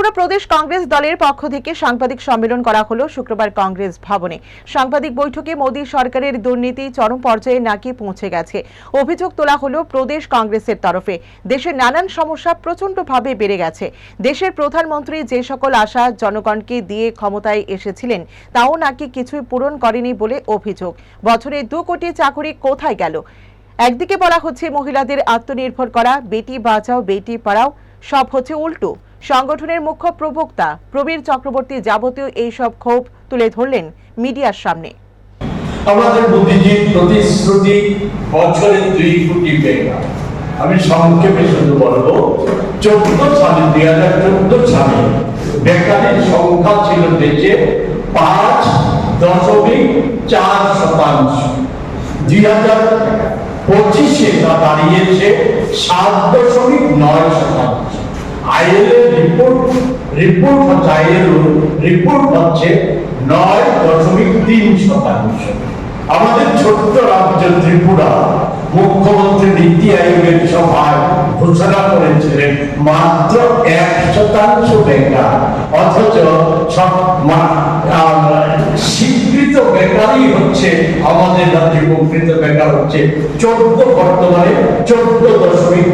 ত্রিপুরা প্রদেশ কংগ্রেস দলের পক্ষ থেকে সাংবাদিক সম্মেলন করা হলো শুক্রবার কংগ্রেস ভবনে। সাংবাদিক বৈঠকে মোদী সরকারের দুর্নীতি চরম পর্যায়ে নাকি পৌঁছে গেছে। অভিযোগ তোলা হলো প্রদেশ কংগ্রেসের তরফে। দেশের নানান সমস্যা প্রচণ্ডভাবে বেড়ে গেছে। দেশের প্রধানমন্ত্রী যে সকল আশা জনগণকে দিয়ে ক্ষমতায় এসেছিলেন, তাও নাকি কিছুই পূরণ করেনি বলে অভিযোগ। বছরে দু কোটি চাকুরি কোথায় গেল? একদিকে বলা হচ্ছে মহিলাদের আত্মনির্ভর করা, বেটি বাঁচাও, বেটি পড়াও, সব হচ্ছে উল্টো। সংগঠনের মুখ্য প্রবক্তা প্রবীর চক্রবর্তী যাবতীয় এইসব ক্ষোভ তুলে ধরলেন মিডিয়ার সামনে। আমাদের বুদ্ধিজীব প্রতিশ্রুতি বছরে দুই কোটি টাকা আমি সংক্ষেপে শুধু বলব, চোদ্দ সালে, দুই হাজার চোদ্দ সালে বেকারের সংখ্যা ছিল দেশে পাঁচ দশমিক চার শতাংশ। দুই হাজার পঁচিশে তা দাঁড়িয়েছে, সাত দশমিক নয় শতাংশ। রিপোর্ট হচ্ছে রিপোর্ট হচ্ছে নয় দশমিক তিন শতাংশ। আমাদের ছোট্ট রাজ্য ত্রিপুরা মুখ্যমন্ত্রী নীতি আয়োগের সভায় ঘোষণা করেছিলেন মাত্র এক শতাংশ বেকার। অথচ সব স্বীকৃত বেকারই হচ্ছে, আমাদের রাজ্যে প্রকৃত বেকার হচ্ছে। চোদ্দ বর্তমানে চোদ্দ দশমিক